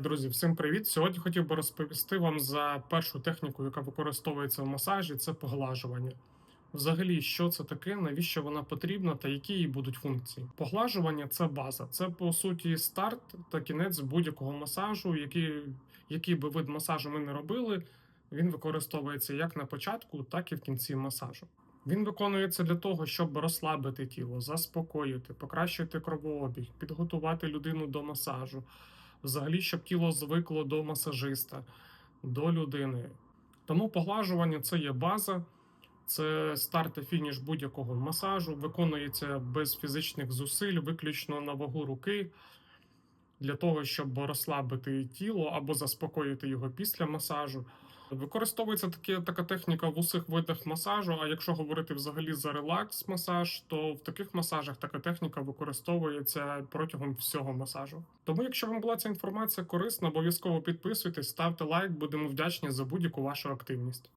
Друзі, всім привіт! Сьогодні хотів би розповісти вам за першу техніку, яка використовується в масажі, це поглажування. Взагалі, що це таке, навіщо вона потрібна та які її будуть функції? Поглажування це база, це по суті старт та кінець будь-якого масажу, який, який би вид масажу ми не робили. Він використовується як на початку, так і в кінці масажу. Він виконується для того, щоб розслабити тіло, заспокоїти, покращити кровообіг, підготувати людину до масажу, взагалі, щоб тіло звикло до масажиста, до людини. Тому поглажування це є база, це старт і фініш будь-якого масажу, виконується без фізичних зусиль, виключно на вагу руки, для того, щоб розслабити тіло або заспокоїти його після масажу. Використовується такі, така техніка в усіх видах масажу. А якщо говорити взагалі за релакс-масаж, то в таких масажах така техніка використовується протягом всього масажу. Тому, якщо вам була ця інформація корисна, обов'язково підписуйтесь, ставте лайк, будемо вдячні за будь-яку вашу активність.